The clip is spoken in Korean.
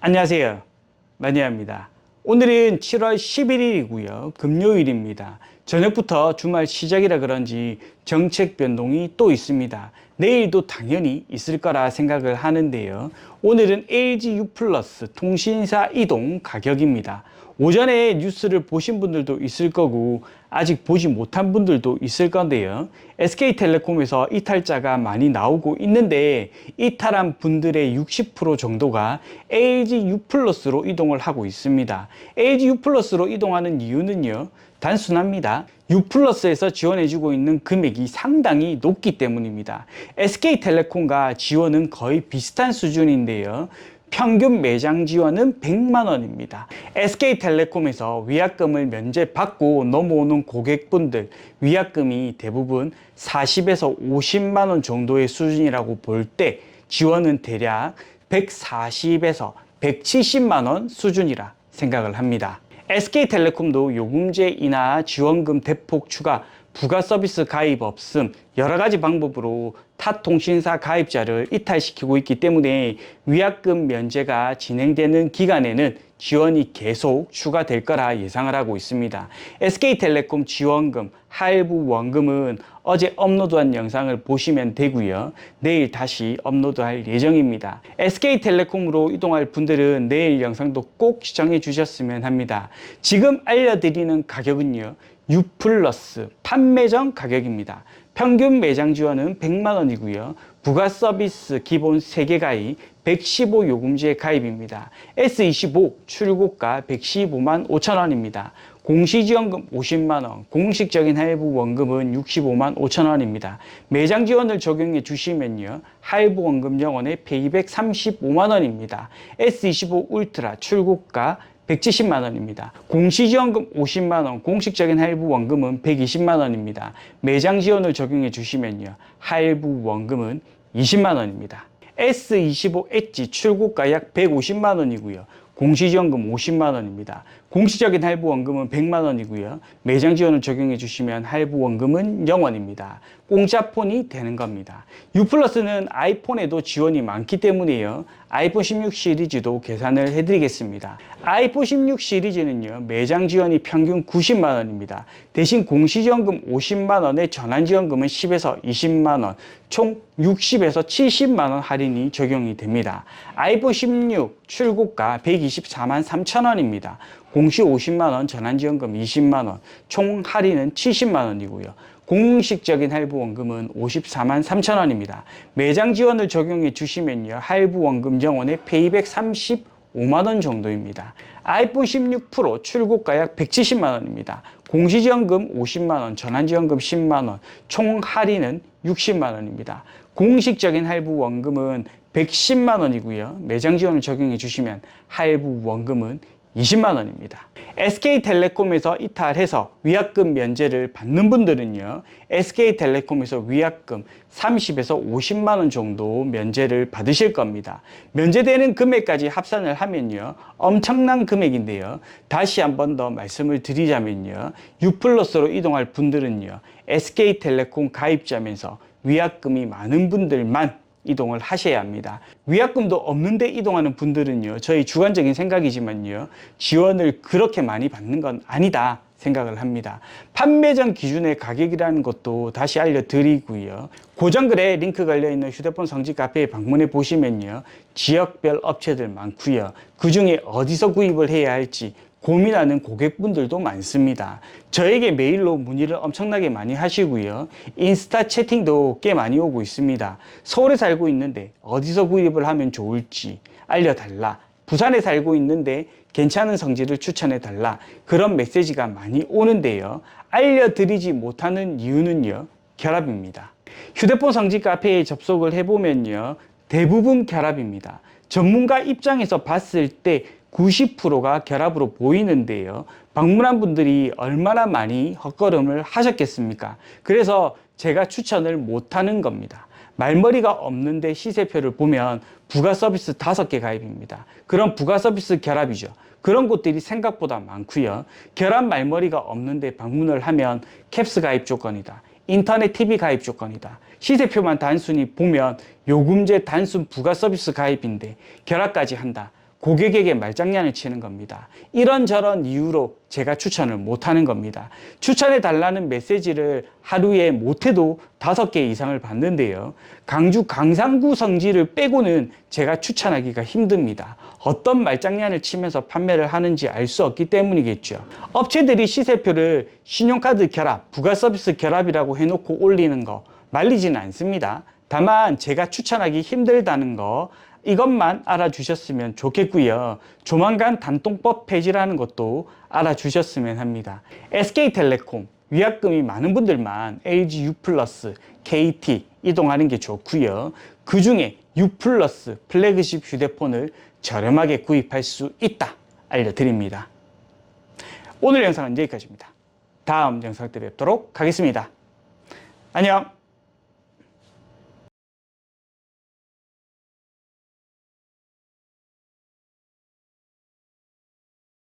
안녕하세요. 마니아입니다. 오늘은 7월 11일이고요. 금요일입니다. 저녁부터 주말 시작이라 그런지 정책 변동이 또 있습니다. 내일도 당연히 있을 거라 생각을 하는데요. 오늘은 LG U 플러스 통신사 이동 가격입니다. 오전에 뉴스를 보신 분들도 있을 거고 아직 보지 못한 분들도 있을 건데요. SK텔레콤에서 이탈자가 많이 나오고 있는데 이탈한 분들의 60% 정도가 LG U 플러스로 이동을 하고 있습니다. LG U 플러스로 이동하는 이유는요. 단순합니다. U 플러스에서 지원해주고 있는 금액이 상당히 높기 때문입니다. SK텔레콤과 지원은 거의 비슷한 수준인데요. 평균 매장 지원은 100만 원입니다. SK텔레콤에서 위약금을 면제받고 넘어오는 고객분들 위약금이 대부분 40에서 50만 원 정도의 수준이라고 볼 때 지원은 대략 140에서 170만 원 수준이라 생각을 합니다. SK텔레콤도 요금제 인하 지원금 대폭 추가 부가 서비스 가입 없음 여러 가지 방법으로 타 통신사 가입자를 이탈시키고 있기 때문에 위약금 면제가 진행되는 기간에는 지원이 계속 추가될 거라 예상을 하고 있습니다. SK텔레콤 지원금, 할부 원금은 어제 업로드한 영상을 보시면 되고요. 내일 다시 업로드할 예정입니다. SK텔레콤으로 이동할 분들은 내일 영상도 꼭 시청해 주셨으면 합니다. 지금 알려드리는 가격은요. U 플러스 판매점 가격입니다. 평균 매장 지원은 100만 원이고요. 부가 서비스 기본 3개 가입 115 요금제 가입입니다. S25 출고가 115만 5천 원입니다. 공시지원금 50만 원, 공식적인 할부 원금은 65만 5천 원입니다. 매장 지원을 적용해 주시면요. 할부 원금 영원에 페이백 35만 원입니다. S25 울트라 출고가 170만 원입니다. 공시지원금 50만 원, 공식적인 할부 원금은 120만 원입니다. 매장 지원을 적용해 주시면요. 할부 원금은 20만 원입니다. S25 엣지 출고가 약 150만 원이고요. 공시지원금 50만 원입니다. 공시적인 할부 원금은 100만 원이고요. 매장 지원을 적용해 주시면 할부 원금은 0원입니다. 공짜 폰이 되는 겁니다. U 플러스는 아이폰에도 지원이 많기 때문에요. 아이폰 16 시리즈도 계산을 해드리겠습니다. 아이폰 16 시리즈는요, 매장 지원이 평균 90만 원입니다. 대신 공시지원금 50만 원에 전환 지원금은 10에서 20만 원, 총 60에서 70만 원 할인이 적용이 됩니다. 아이폰 16 출고가 124만 3천 원입니다. 공시 50만 원, 전환지원금 20만 원, 총 할인은 70만 원이고요. 공식적인 할부 원금은 54만 3천 원입니다. 매장 지원을 적용해 주시면요. 할부 원금 정원에 페이백 35만 원 정도입니다. 아이폰 16 프로 출고가 약 170만 원입니다. 공시지원금 50만 원, 전환지원금 10만 원, 총 할인은 60만 원입니다. 공식적인 할부 원금은 110만 원이고요. 매장 지원을 적용해 주시면 할부 원금은 20만 원입니다. SK텔레콤에서 이탈해서 위약금 면제를 받는 분들은요. SK텔레콤에서 위약금 30에서 50만 원 정도 면제를 받으실 겁니다. 면제되는 금액까지 합산을 하면요. 엄청난 금액인데요. 다시 한 번 더 말씀을 드리자면요. U 플러스로 이동할 분들은요. SK텔레콤 가입자면서 위약금이 많은 분들만 이동을 하셔야 합니다. 위약금도 없는데 이동하는 분들은요, 저희 주관적인 생각이지만요, 지원을 그렇게 많이 받는 건 아니다. 생각을 합니다. 판매전 기준의 가격이라는 것도 다시 알려드리고요. 고정글에 링크 걸려있는 휴대폰 성지 카페에 방문해 보시면요. 지역별 업체들 많고요. 그 중에 어디서 구입을 해야 할지 고민하는 고객분들도 많습니다. 저에게 메일로 문의를 엄청나게 많이 하시고요. 인스타 채팅도 꽤 많이 오고 있습니다. 서울에 살고 있는데 어디서 구입을 하면 좋을지 알려달라. 부산에 살고 있는데 괜찮은 성지를 추천해 달라. 그런 메시지가 많이 오는데요. 알려드리지 못하는 이유는요. 결합입니다. 휴대폰 성지 카페에 접속을 해보면요. 대부분 결합입니다. 전문가 입장에서 봤을 때 90%가 결합으로 보이는데요. 방문한 분들이 얼마나 많이 헛걸음을 하셨겠습니까? 그래서 제가 추천을 못하는 겁니다. 말머리가 없는데 시세표를 보면 부가 서비스 다섯 개 가입입니다. 그런 부가 서비스 결합이죠. 그런 곳들이 생각보다 많고요. 결합 말머리가 없는데 방문을 하면 캡스 가입 조건이다. 인터넷 TV 가입 조건이다. 시세표만 단순히 보면 요금제 단순 부가 서비스 가입인데 결합까지 한다. 고객에게 말장난을 치는 겁니다. 이런저런 이유로 제가 추천을 못하는 겁니다. 추천해 달라는 메시지를 하루에 못해도 다섯 개 이상을 받는데요. 강주 강상구 성지를 빼고는 제가 추천하기가 힘듭니다. 어떤 말장난을 치면서 판매를 하는지 알 수 없기 때문이겠죠. 업체들이 시세표를 신용카드 결합, 부가 서비스 결합이라고 해놓고 올리는 거 말리지는 않습니다. 다만 제가 추천하기 힘들다는 거 이것만 알아주셨으면 좋겠고요. 조만간 단통법 폐지라는 것도 알아주셨으면 합니다. SK텔레콤 위약금이 많은 분들만 LG U 플러스, KT 이동하는 게 좋고요. 그 중에 U 플러스 플래그십 휴대폰을 저렴하게 구입할 수 있다 알려드립니다. 오늘 영상은 여기까지입니다. 다음 영상 때 뵙도록 하겠습니다. 안녕.